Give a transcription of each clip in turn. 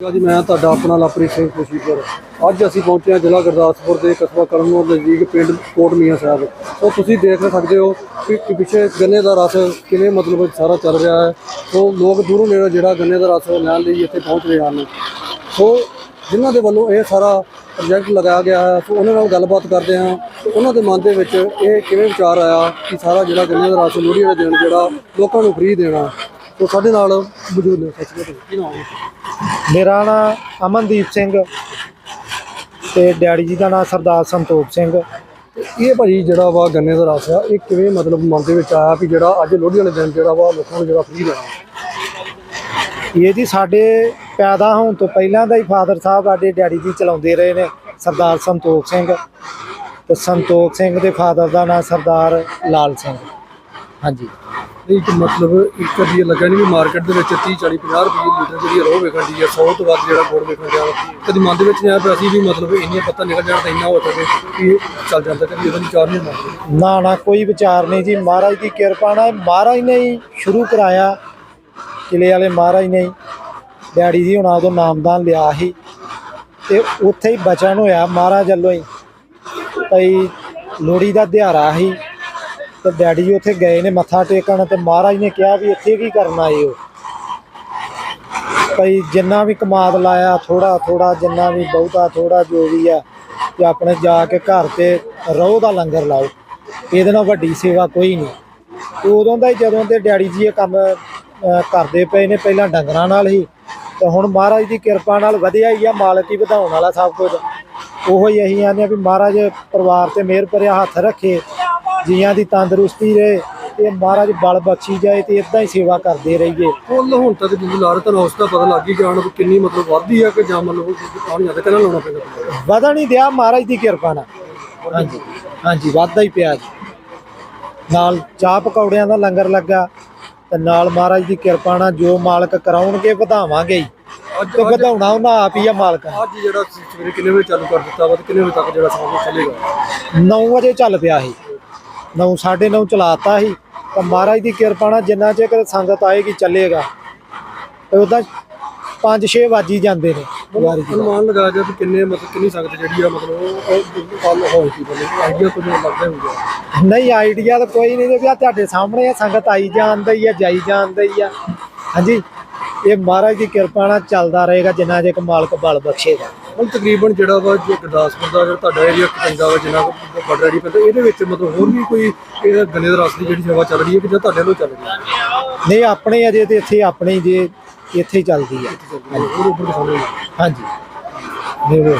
ਜੀ, ਮੈਂ ਤੁਹਾਡਾ ਆਪਣਾ ਲਵਪ੍ਰੀਤ ਸਿੰਘ ਖੁਸ਼ੀਪੁਰ ਅੱਜ ਅਸੀਂ ਪਹੁੰਚੇ ਹਾਂ ਜ਼ਿਲ੍ਹਾ ਗੁਰਦਾਸਪੁਰ ਦੇ ਕਸਬਾ ਕਰਮਨੌਰ ਨਜ਼ਦੀਕ ਪਿੰਡ ਕੋਟ ਮੀਆਂ ਸਾਹਿਬ। ਸੋ ਤੁਸੀਂ ਦੇਖ ਸਕਦੇ ਹੋ ਕਿ ਪਿੱਛੇ ਗੰਨੇ ਦਾ ਰਸ ਕਿਵੇਂ ਮਤਲਬ ਸਾਰਾ ਚੱਲ ਰਿਹਾ ਹੈ। ਸੋ ਲੋਕ ਦੂਰੋਂ ਨੇੜੇ ਜਿਹੜਾ ਗੰਨੇ ਦਾ ਰਸ ਲੈਣ ਲਈ ਇੱਥੇ ਪਹੁੰਚ ਰਹੇ ਹਨ। ਸੋ ਜਿਨ੍ਹਾਂ ਦੇ ਵੱਲੋਂ ਇਹ ਸਾਰਾ ਪ੍ਰੋਜੈਕਟ ਲਗਾਇਆ ਗਿਆ ਹੈ, ਸੋ ਉਹਨਾਂ ਨਾਲ ਗੱਲਬਾਤ ਕਰਦੇ ਹਾਂ। ਤੇ ਉਹਨਾਂ ਦੇ ਮਨ ਦੇ ਵਿੱਚ ਇਹ ਕਿਵੇਂ ਵਿਚਾਰ ਆਇਆ ਕਿ ਸਾਰਾ ਜਿਹੜਾ ਗੰਨੇ ਦਾ ਰਸ ਲੋਹੜੀ ਵਾਲੇ ਦਿਨ ਜਿਹੜਾ ਲੋਕਾਂ ਨੂੰ ਫ੍ਰੀ ਦੇਣਾ। ਸੋ ਸਾਡੇ ਨਾਲ ਮੌਜੂਦ ਨੇ, ਸਤਿ ਸ਼੍ਰੀ ਅਕਾਲ ਕੀ ਨਾਮ ਹੈ? ਮੇਰਾ ਨਾਮ ਅਮਨਦੀਪ ਸਿੰਘ ਤੇ ਡੈਡੀ ਜੀ ਦਾ ਨਾਮ ਸਰਦਾਰ ਸੰਤੋਖ ਸਿੰਘ। ਇਹ ਭਾਜੀ ਜਿਹੜਾ ਵਾ ਗੰਨੇ ਦਾ ਰਸ ਆ, ਇਹ ਕਿਵੇਂ ਮਤਲਬ ਮਨ ਦੇ ਵਿੱਚ ਆਇਆ ਵੀ ਜਿਹੜਾ ਅੱਜ ਲੋਹੜੀ ਵਾਲੇ ਦਿਨ ਜਿਹੜਾ ਵਾ ਲੋਕਾਂ ਨੂੰ ਜਿਹੜਾ ਫ੍ਰੀ ਦੇਣਾ? ਇਹ ਜੀ ਸਾਡੇ ਪੈਦਾ ਹੋਣ ਤੋਂ ਪਹਿਲਾਂ ਦਾ ਹੀ ਫਾਦਰ ਸਾਹਿਬ ਸਾਡੇ ਡੈਡੀ ਜੀ ਚਲਾਉਂਦੇ ਰਹੇ ਨੇ, ਸਰਦਾਰ ਸੰਤੋਖ ਸਿੰਘ। ਤੇ ਸੰਤੋਖ ਸਿੰਘ ਦੇ ਫਾਦਰ ਦਾ ਨਾਮ ਸਰਦਾਰ ਲਾਲ ਸਿੰਘ। ਹਾਂਜੀ। ਇੱਕ ਮਤਲਬ ਇੱਕ ਵੀ ਲੱਗਾ ਨਹੀਂ ਵੀ ਮਾਰਕੀਟ ਦੇ ਵਿੱਚ 30 40 50 ਰੁਪਏ ਲੀਟਰ ਜਿਹੜੀ ਰੋਹ ਵੇਖਣ ਦੀ ਹੈ 100 ਤੋਂ ਵੱਧ ਜਿਹੜਾ ਗੁੜ ਵੇਖਣ ਗਿਆ ਕਦੀ ਮਨ ਦੇ ਵਿੱਚ ਨਹੀਂ ਆਇਆ ਵੀ ਅਸੀਂ ਵੀ ਮਤਲਬ ਇੰਨੀਆਂ ਪੱਤਾ ਨਿਕਲ ਜਾਣ ਤਾਂ ਇੰਨਾ ਹੋ ਸਕੇ ਕਿ ਚੱਲ ਜਾਂਦਾ ਕਦੀ ਉਹਦਾ ਵਿਚਾਰ ਨਹੀਂ ਮੰਨਦੇ ਨਾ ਨਾ, ਕੋਈ ਵਿਚਾਰ ਨਹੀਂ ਜੀ। ਮਹਾਰਾਜ ਦੀ ਕਿਰਪਾ ਨਾਲ ਮਹਾਰਾਜ ਨੇ ਹੀ ਸ਼ੁਰੂ ਕਰਾਇਆ। ਕਿਲੇ ਵਾਲੇ ਮਹਾਰਾਜ ਨੇ ਹੀ। ਡੈਡੀ ਜੀ ਹੁਣਾਂ ਤੋਂ ਨਾਮਦਾਨ ਲਿਆ ਸੀ। ਤੇ ਉੱਥੇ ਹੀ ਬਚਨ ਹੋਇਆ ਮਹਾਰਾਜ ਵੱਲੋਂ ਹੀ। ਭਈ ਲੋਹੜੀ ਦਾ ਦਿਹਾੜਾ ਸੀ। ਤੇ ਡੈਡੀ ਜੀ ਉੱਥੇ ਗਏ ਨੇ ਮੱਥਾ ਟੇਕਣ ਤੇ ਮਹਾਰਾਜ ਨੇ ਕਿਹਾ ਵੀ ਇੱਥੇ ਕੀ ਕਰਨਾ ਆਏ ਉਹ ਭਈ ਜਿੰਨਾ ਵੀ ਕਮਾਦ ਲਾਇਆ ਥੋੜਾ ਥੋੜਾ ਜਿੰਨਾ ਵੀ ਬਹੁਤਾ ਥੋੜਾ ਜੋ ਵੀ ਆ, ਤੇ ਆਪਣੇ ਜਾ ਕੇ ਘਰ ਤੇ ਰੋਹ ਦਾ ਲੰਗਰ ਲਾਓ। ਇਹਦੇ ਨਾਲ ਵੱਡੀ ਸੇਵਾ ਕੋਈ ਨਹੀਂ। ਤੇ ਉਦੋਂ ਦਾ ਹੀ ਜਦੋਂ ਦੇ ਡੈਡੀ ਜੀ ਇਹ ਕੰਮ ਕਰਦੇ ਪਏ ਨੇ, ਪਹਿਲਾਂ ਡੰਗਰਾਂ ਨਾਲ ਹੀ, ਤੇ ਹੁਣ ਮਹਾਰਾਜ ਦੀ ਕਿਰਪਾ ਨਾਲ ਵਧਿਆ ਹੀ ਆ, ਮਾਲਕ ਹੀ ਵਧਾਉਣ ਵਾਲਾ ਸਭ ਕੁਝ। ਉਹੋ ਹੀ ਅਸੀਂ ਆਨੇ ਆ ਵੀ ਮਹਾਰਾਜ ਪਰਿਵਾਰ ਤੇ ਮਿਹਰ ਭਰਿਆ ਹੱਥ ਰੱਖੇ। ਜੀਆਂ ਦੀ ਤੰਦਰੁਸਤੀ ਰਹੇ ਤੇ ਮਹਾਰਾਜ ਬਲ ਬਖਸ਼ੀ ਜਾਏ ਤੇ ਇਦਾਂ ਹੀ ਸੇਵਾ ਕਰਦੇ ਰਹੀਏ। ਫੁੱਲ ਹੁਣ ਤੱਕ ਜਿੰਨੀ ਲਾਰ ਤਾਂ ਉਸ ਦਾ ਪਤਾ ਲੱਗ ਹੀ ਜਾਣ ਵੀ ਕਿੰਨੀ ਮਤਲਬ ਵੱਧਦੀ ਹੈ ਕਿ ਜਾਂ ਮਤਲਬ ਪਾਣੀ ਜ਼ਿਆਦਾ ਕਿੰਨਾ ਲਾਉਣਾ ਪੈਂਦਾ। ਵਧਣ ਹੀ ਦਿਆ ਮਹਾਰਾਜ ਦੀ ਕਿਰਪਾ ਨਾਲ। ਹਾਂਜੀ ਹਾਂਜੀ ਵਾਧਾ ਹੀ ਪਿਆ ਜੀ। ਨਾਲ ਚਾਹ ਪਕੌੜਿਆਂ ਦਾ ਲੰਗਰ ਲੱਗਾ ਤੇ ਨਾਲ ਮਹਾਰਾਜ ਦੀ ਕਿਰਪਾ ਨਾਲ ਜੋ ਮਾਲਕ ਕਰਾਉਣਗੇ ਵਧਾਵਾਂਗੇ ਹੀ। ਤੇ ਵਧਾਉਣਾ ਉਹਨਾਂ ਆਪ ਹੀ ਆ ਮਾਲਕ। ਅੱਜ ਜਿਹੜਾ ਸਵੇਰੇ ਕਿੰਨੇ ਵਜੇ ਚਾਲੂ ਕਰ ਦਿੱਤਾ ਵਾ ਤੇ ਕਿੰਨੇ ਵਜੇ ਤੱਕ ਜਿਹੜਾ ਸਮਾਂ ਚੱਲੇਗਾ? 9 ਵਜੇ ਚੱਲ ਪਿਆ ਸੀ 9 9:30 ਚਲਾਤਾ ਸੀ। ਤਾਂ ਮਹਾਰਾਜ ਦੀ ਕਿਰਪਾ ਨਾਲ ਜਿੰਨਾ ਚਿਰ ਸੰਗਤ ਆਏਗੀ ਚੱਲੇਗਾ। ਤੇ ਉਦਾਂ 5-6 ਵੱਜ ਜਾਂਦੇ ਨੇ। ਅਨੁਮਾਨ ਲਗਾ ਜਾ ਕਿੰਨੇ ਮਤਲਬ ਕਿੰਨੀ ਸੰਗਤ ਜਿਹੜੀ ਆ ਮਤਲਬ ਕੱਲ ਹੋਈ ਸੀ ਮਤਲਬ ਆਈਡੀਆ ਕੁਝ ਲੱਗਦਾ ਹੋਊਗਾ। ਨਹੀਂ ਆਈਡੀਆ ਤਾਂ ਕੋਈ ਨਹੀਂ ਵੀ ਆ ਤੁਹਾਡੇ ਸਾਹਮਣੇ ਆ ਸੰਗਤ ਆਈ ਜਾਂਦੀ ਆ ਜਾਈ ਜਾਂਦੀ ਆ। ਹਾਂਜੀ ਇਹ ਮਹਾਰਾਜ ਦੀ ਕਿਰਪਾ ਨਾਲ ਚੱਲਦਾ ਰਹੇਗਾ ਜਿੰਨਾ ਚਿਰ ਮਾਲਕ ਬਲ ਬਖਸ਼ੇਗਾ। ਹੁਣ ਤਕਰੀਬਨ ਜਿਹੜਾ ਵਾ ਜੇ ਗੁਰਦਾਸਪੁਰ ਦਾ ਜਿਹੜਾ ਤੁਹਾਡਾ ਏਰੀਆ ਪੈਂਦਾ ਵਾ ਜਿੰਨਾ ਬੜੜੀ ਪੈਂਦਾ ਇਹਦੇ ਵਿੱਚ ਮਤਲਬ ਹੋਰ ਵੀ ਕੋਈ ਇਹ ਗੰਨੇ ਦਾ ਰਸ ਦੀ ਜਿਹੜੀ ਸੇਵਾ ਚੱਲ ਰਹੀ ਹੈ ਕਿ ਜਾਂ ਤੁਹਾਡੇ ਵੱਲੋਂ ਚੱਲ ਰਹੀ ਹੈ? ਨਹੀਂ ਆਪਣੇ ਅਜੇ ਤੇ ਇੱਥੇ ਆਪਣੀ ਜੇ ਇੱਥੇ ਹੀ ਚੱਲਦੀ ਆ ਹੋਰ ਉੱਪਰ ਦਿਖਾਉਂਦੇ। ਹਾਂਜੀ। ਤੇ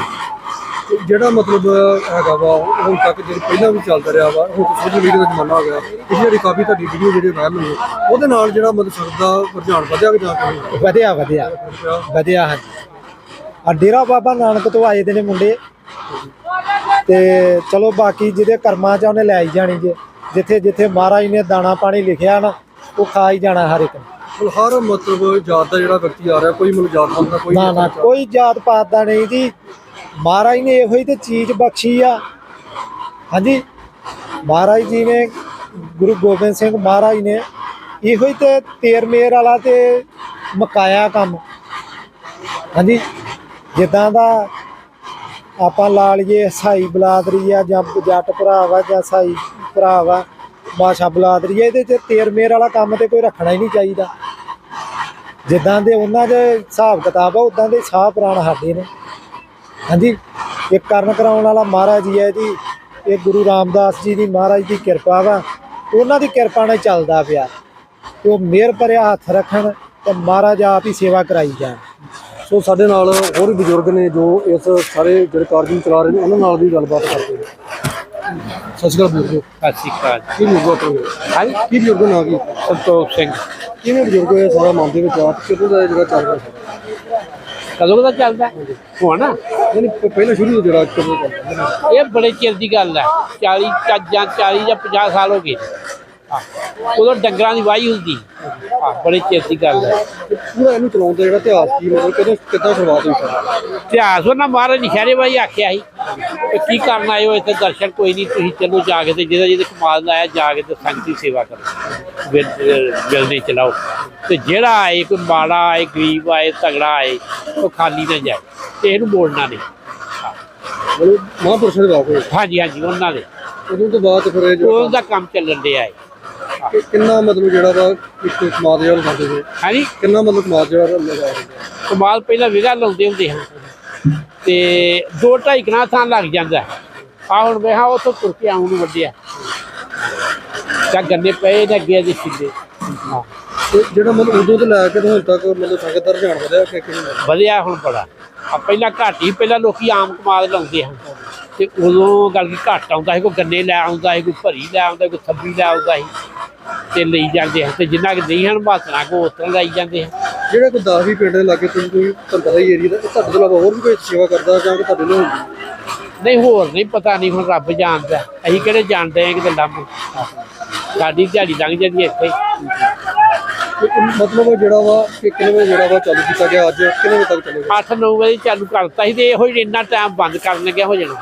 ਜਿਹੜਾ ਮਤਲਬ ਹੈਗਾ ਵਾ ਹੁਣ ਤੱਕ ਜਿਹੜੀ ਪਹਿਲਾਂ ਵੀ ਚੱਲਦਾ ਰਿਹਾ ਵਾ ਹੁਣ ਸੋਸ਼ਲ ਮੀਡੀਆ ਦਾ ਜ਼ਮਾਨਾ ਆ ਗਿਆ। ਪਿਛਲੀ ਵਾਰੀ ਕਾਫੀ ਤੁਹਾਡੀ ਵੀਡੀਓ ਜਿਹੜੇ ਵਾਇਰਲ ਹੋਏ ਉਹਦੇ ਨਾਲ ਜਿਹੜਾ ਮਤਲਬ ਸੰਗਤ ਦਾ ਰੁਝਾਨ ਵਧਿਆ ਕਿ ਜਾਂ ਵਧਿਆ। ਵਧਿਆ। ਵਧਿਆ ਹਾਂਜੀ। ਆ ਡੇਰਾ ਬਾਬਾ ਨਾਨਕ ਤੋਂ ਆਏ ਦੇ ਨੇ ਮੁੰਡੇ। ਤੇ ਚਲੋ ਬਾਕੀ ਜਿਹਦੇ ਕਰਮਾਂ ਚ ਉਹਨੇ ਲੈ ਹੀ ਜਾਣੀ ਜੇ। ਜਿੱਥੇ ਜਿੱਥੇ ਮਹਾਰਾਜ ਨੇ ਦਾਣਾ ਪਾਣੀ ਲਿਖਿਆ ਨਾ ਉਹ ਖਾ ਹੀ ਜਾਣਾ ਹਰ ਇੱਕ ਨੇ। ਹਰ ਮਤਲਬ ਜਾਤ ਦਾ ਜਿਹੜਾ ਵਿਅਕਤੀ ਆ ਰਿਹਾ ਕੋਈ ਮਤਲਬ ਜਾਤ ਪਾਤ ਦਾ ਕੋਈ ਨਾ ਨਾ ਕੋਈ ਜਾਤ ਪਾਤ ਦਾ ਨਹੀਂ ਜੀ। ਮਹਾਰਾਜ ਨੇ ਇਹੋ ਹੀ ਤੇ ਚੀਜ਼ ਬਖਸ਼ੀ ਆ। ਹਾਂਜੀ? ਮਹਾਰਾਜ ਜੀ ਨੇ ਗੁਰੂ ਗੋਬਿੰਦ ਸਿੰਘ ਮਹਾਰਾਜ ਨੇ ਇਹੋ ਹੀ ਤੇ ਤੇਰ ਮੇਰ ਵਾਲਾ ਤੇ ਮਕਾਇਆ ਕੰਮ। ਹਾਂਜੀ? ਜਿੱਦਾਂ ਦਾ ਆਪਾਂ ਲਾ ਲਈਏ ਸਾਈ ਬਲਾਦਰੀ ਆ ਜਾਂ ਜੱਟ ਭਰਾ ਵਾ ਜਾਂ ਸਾਈ ਭਰਾ ਵਾ ਬਾਸ਼ਾ ਬਲਾਦਰੀ ਆ, ਇਹਦੇ ਚ ਤੇਰ ਮੇਰ ਵਾਲਾ ਕੰਮ ਤੇ ਕੋਈ ਰੱਖਣਾ ਹੀ ਨਹੀਂ ਚਾਹੀਦਾ। ਜਿੱਦਾਂ ਦੇ ਉਹਨਾਂ ਦੇ ਹਿਸਾਬ ਕਿਤਾਬ ਆ, ਉਦਾਂ ਦੇ ਸਾਹ ਪ੍ਰਾਣ ਸਾਡੇ ਨੇ। ਹਾਂਜੀ ਇਹ ਕਰਨ ਕਰਾਉਣ ਵਾਲਾ ਮਹਾਰਾਜ ਜੀ ਹੈ ਜੀ, ਇਹ ਗੁਰੂ ਰਾਮਦਾਸ ਜੀ ਦੀ ਮਹਾਰਾਜ ਦੀ ਕਿਰਪਾ ਵਾ, ਉਹਨਾਂ ਦੀ ਕਿਰਪਾ ਨਾਲ ਚੱਲਦਾ ਪਿਆ। ਤੇ ਉਹ ਮਿਹਰ ਭਰਿਆ ਹੱਥ ਰੱਖਣ ਤੇ ਮਹਾਰਾਜ ਆਪ ਹੀ ਸੇਵਾ ਕਰਾਈ ਜਾਣ। ਸੋ ਸਾਡੇ ਨਾਲ ਹੋਰ ਵੀ ਬਜ਼ੁਰਗ ਨੇ ਜੋ ਇਸ ਸਾਰੇ ਜਿਹੜੇ ਕਾਰਜ ਨੂੰ ਚਲਾ ਰਹੇ ਨੇ ਉਹਨਾਂ ਨਾਲ ਵੀ ਗੱਲਬਾਤ ਕਰਦੇ ਨੇ। ਸਤਿ ਸ਼੍ਰੀ ਅਕਾਲ ਬਜ਼ੁਰਗੋ। ਸਤਿ ਸ਼੍ਰੀ ਅਕਾਲ। ਕੀ ਬਜ਼ੁਰਗੋ ਆਪਣੇ? ਹਾਂਜੀ। ਕੀ ਬਜ਼ੁਰਗੋ ਨਾ ਕੀ? ਸੰਤੋਖ ਸਿੰਘ। ਕਿਵੇਂ ਬਜ਼ੁਰਗੋ ਇਹ ਸਾਰਾ ਮਨ ਦੇ ਵਿੱਚ ਆ ਤੇ ਕਿਦੋਂ ਦਾ ਜਿਹੜਾ ਚੱਲ ਰਿਹਾ? ਕਦੋਂ ਦਾ ਚੱਲਦਾ ਹੁਣ ਨਹੀਂ, ਪਹਿਲਾਂ ਸ਼ੁਰੂ ਤੋਂ ਜਿਹੜਾ ਕਦੋਂ ਚੱਲ ਰਿਹਾ। ਇਹ ਬੜੇ ਚਿਰ ਦੀ ਗੱਲ ਹੈ। 40 ਜਾਂ 40 ਜਾਂ 50 ਸਾਲ ਹੋ ਗਏ। ਉਦੋਂ ਡੰਗਰਾਂ ਦੀ ਵਾਹੀ ਹੁੰਦੀ। ਬੜੇ ਦੀ ਗੱਲ ਹੈ। ਪੂਰਾ ਇਹਨੂੰ ਚਲਾਉਣ ਦਾ ਜਿਹੜਾ ਇਤਿਹਾਸ ਕੀ ਮਤਲਬ ਕਦੋਂ ਕਿੱਦਾਂ ਸ਼ੁਰੂਆਤ ਹੋਈ ਸਰ ਇਤਿਹਾਸ ਉਹਨਾਂ ਮਹਾਰਾਜ ਨਿਸ਼ਾਰੇ ਬਾਈ ਆਖਿਆ ਸੀ ਕਿ ਕੀ ਕਰਨ ਆਏ ਹੋ ਇੱਥੇ? ਦਰਸ਼ਨ ਕੋਈ ਨਹੀਂ ਤੁਸੀਂ ਚਲੋ ਜਾ ਕੇ ਤੇ ਜਿਹਦਾ ਜਿਹਦੇ ਕਮਾਲ ਲਾਇਆ ਜਾ ਕੇ ਤੇ ਸੰਗਤ ਦੀ ਸੇਵਾ ਕਰੋ। ਜਲਦੀ ਚਲਾਓ। ਤੇ ਜਿਹੜਾ ਆਏ ਕੋਈ ਮਾੜਾ ਆਏ ਗਰੀਬ ਆਏ ਤਗੜਾ ਆਏ ਉਹ ਖਾਲੀ ਨਾ ਜਾਏ। ਤੇ ਇਹਨੂੰ ਮੋੜਨਾ ਨਹੀਂ। ਮਹਾਂਪੁਰਸ਼ਾਂ ਦੇ ਹੋਏ। ਹਾਂਜੀ ਹਾਂਜੀ ਉਹਨਾਂ ਦੇ। ਉਦੋਂ ਤੋਂ ਬਾਅਦ ਫਿਰ ਇਹ ਉਹ ਜੋ ਦਾ ਕੰਮ ਚੱਲਣ ਡਿਆ ਹੈ। ਕਿ- ਕਿੰਨਾ ਮਤਲਬ ਜਿਹੜਾ ਵਾ ਇੱਕ ਸਮਾਜ ਜਿਹੜਾ ਕਰਦੇ ਸੀ? ਹਾਂਜੀ। ਕਿੰਨਾ ਮਤਲਬ ਸਮਾਜ ਜਿਹੜਾ ਲਗਾ ਰਹੇ ਕਮਾਲ ਪਹਿਲਾਂ ਵਿਗਾ ਲਾਉਂਦੇ ਹੁੰਦੇ ਹਾਂ ਤੇ ਦੋ ਢਾਈ ਕਨਾ ਥਾਂ ਲੱਗ ਜਾਂਦਾ। ਆ ਹੁਣ ਵੇਹਾ ਉੱਥੋਂ ਤੁਰ ਕੇ ਆਉਣ ਨੂੰ ਵੱਡਿਆ। ਤਾਂ ਗੰਨੇ ਪਏ ਨੇ ਅੱਗੇ ਦੇ ਹਾਂ। ਤੇ ਜਿਹੜਾ ਮਤਲਬ ਉਦੋਂ ਤੋਂ ਲੈ ਕੇ ਤੇ ਹੁਣ ਤੱਕ ਮਤਲਬ ਸੰਗਤ ਦਾ ਰੁਝਾਨ ਵਧਿਆ ਕਿ ਕਿਵੇਂ ਵਧਿਆ ਹੁਣ ਬੜਾ। ਆ ਪਹਿਲਾਂ ਘੱਟ ਹੀ ਪਹਿਲਾਂ ਲੋਕੀ ਆਮ ਕਮਾਲ ਲਾਉਂਦੇ ਹਨ ਤੇ ਉਦੋਂ ਗੱਲ ਕੀ ਘੱਟ ਆਉਂਦਾ ਸੀ ਕੋਈ ਗੰਨੇ ਲੈ ਆਉਂਦਾ ਸੀ ਕੋਈ ਭਰੀ ਲੈ ਆਉਂਦਾ ਕੋਈ ਥੱਬੀ ਲੈ ਆਉਂਦਾ ਸੀ। ਤੇ ਲਈ ਜਾਂਦੇ ਹਨ ਤੇ ਜਿੰਨਾ ਕਿ ਨਹੀਂ ਹਨ ਬਾਸਣਾ ਕੋ ਉਸ ਤਰ੍ਹਾਂ ਲਾਈ ਜਾਂਦੇ ਹਨ। ਜਿਹੜਾ ਕੋਈ 10 ਵੀ ਪਿੰਡ ਦੇ ਲਾਗੇ ਤੁਸੀਂ ਕੋਈ ਤੁਹਾਨੂੰ ਪਤਾ ਹੀ ਏਰੀਆ ਦਾ ਇਹ ਤੁਹਾਡੇ ਤੋਂ ਇਲਾਵਾ ਹੋਰ ਵੀ ਕੋਈ ਸੇਵਾ ਕਰਦਾ ਜਾਂ ਕਿ ਤੁਹਾਡੇ ਨਾਲ ਹੁੰਦੀ? ਨਹੀਂ ਹੋਰ ਨਹੀਂ ਪਤਾ ਨਹੀਂ ਹੁਣ ਰੱਬ ਜਾਣਦਾ। ਅਸੀਂ ਕਿਹੜੇ ਜਾਣਦੇ ਆ ਕਿਤੇ ਲੱਭ ਸਾਡੀ ਦਿਹਾੜੀ ਲੰਘ ਜਾਂਦੀ ਹੈ ਇੱਥੇ। ਹੀ। ਤੇ ਇਹ ਮਤਲਬ ਜਿਹੜਾ ਵਾ ਕਿ ਕਿੰਨੇ ਵਜੇ ਜਿਹੜਾ ਵਾ ਚਾਲੂ ਕੀਤਾ ਗਿਆ ਅੱਜ ਕਿੰਨੇ ਵਜੇ ਤੱਕ ਚੱਲੇਗਾ? 8-9 ਵਜੇ ਚਾਲੂ ਕਰਤਾ ਸੀ ਤੇ ਇਹੋ ਹੀ ਇੰਨਾ ਟਾਈਮ ਬੰਦ ਕਰਨ ਲੱਗਿਆ ਹੋ ਜਾਣਾ।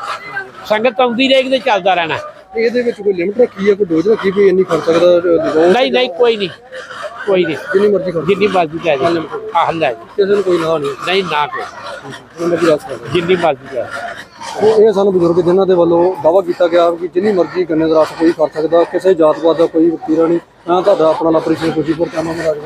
ਸੰਗਤ ਆਉਂਦੀ ਰਹੇਗੀ ਤੇ ਚੱਲਦਾ ਰਹਿਣਾ। ਇਹਦੇ ਵਿੱਚ ਕੋਈ ਲਿਮਟ ਰੱਖੀ ਹੈ ਕੋਈ ਡੋਜ਼ ਰੱਖੀ ਵੀ ਇੰਨੀ ਖੜ ਸਕਦਾ ਨਹੀਂ ਨਹੀਂ ਕੋਈ ਨਹੀਂ ਕੋਈ ਨਹੀਂ। ਜਿੰਨੀ ਮਰਜ਼ੀ ਖੜ ਜਿੰਨੀ ਮਰਜ਼ੀ ਲੈ ਜਾ ਆਹ ਲੈ ਜਾ। ਕਿਸੇ ਨੂੰ ਕੋਈ ਨਾ ਨਹੀਂ। ਨਹੀਂ ਨਾ ਕੋਈ। ਜਿੰਨੀ ਮਰਜ਼ੀ ਰੱਖ ਸਕਦਾ। ਜਿੰਨੀ ਮਰਜ਼ੀ ਲੈ ਇਹ ਸਾਨੂੰ ਬਜ਼ੁਰਗ ਜਿਨ੍ਹਾਂ ਦੇ ਵੱਲੋਂ ਦਾਵਾ ਕੀਤਾ ਗਿਆ ਕਿ ਜਿੰਨੀ ਮਰਜ਼ੀ ਗੰਨੇ ਦਾ ਰਸ ਕੋਈ ਕਰ ਸਕਦਾ ਕਿਸੇ ਜਾਤ ਪਾਤ ਦਾ ਕੋਈ ਵਕੀਰਾ ਨਹੀਂ ਮੈਂ ਤੁਹਾਡਾ ਆਪਣਾ ਲਪਰੀ ਸਿੰਘ ਖੁਸ਼ੀਪੁਰ ਕਾਮਾ ਮਹਾਰਾਜ